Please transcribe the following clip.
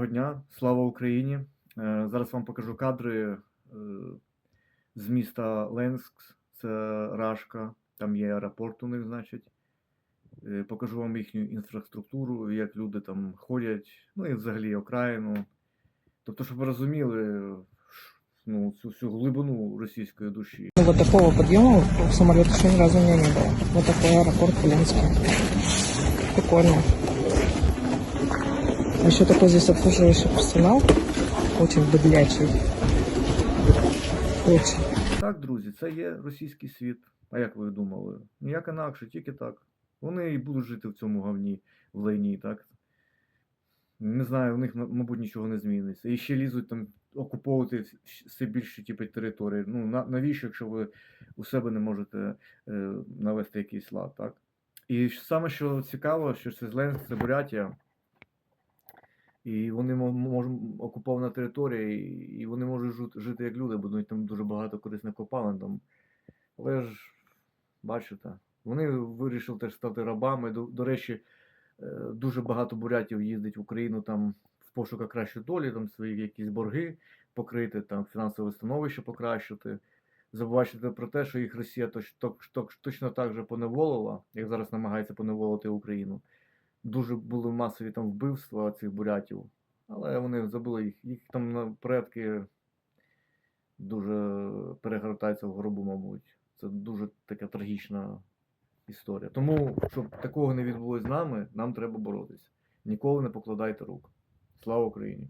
Доброго дня, слава Україні. Е, Зараз вам покажу кадри е, з міста Ленск, це Рашка, там є аеропорт у них, значить. Е, Покажу вам їхню інфраструктуру, як люди там ходять, ну і взагалі окраїну. Тобто, щоб ви розуміли ш- ну, цю всю глибину російської душі. Ну, Вот такого подъема в самолете еще ни разу у меня не было. Вот такой аэропорт в Ленске. Прикольно. Еще такой здесь обслуживающий персонал. Очень быдлячий. Очень. Так, друзі, це є російський світ. А як ви думали? Ніяк інакше, тільки так. Вони і будуть жити в цьому говні, в лайні, так? Не знаю, у них, мабуть, нічого не зміниться. І ще лізуть там окуповувати все більше типу, території. Ну, на, навіщо, якщо ви у себе не можете е, навести якийсь лад, так? І саме, що цікаво, що це Зеленськ, це Бурятія. І вони мо- можуть окупована територія, і- вони можуть жут- жити як люди, бо там дуже багато корисних копалин. Там. Але ж, бачите, вони вирішили теж стати рабами. До, до речі, е, дуже багато бурятів їздить в Україну там в пошуках кращої долі, там свої якісь борги покрити, там фінансове становище покращити. Забувайте про те, що їх Росія точ, точ, точ, точно так же поневолила, як зараз намагається поневолити Україну. Дуже були масові там вбивства цих бурятів, але вони забули їх. Їх там на предки дуже перегортаються в гробу, мабуть. Це дуже така трагічна історія. Тому, щоб такого не відбулося з нами, нам треба боротися. Ніколи не покладайте рук. Слава Україні!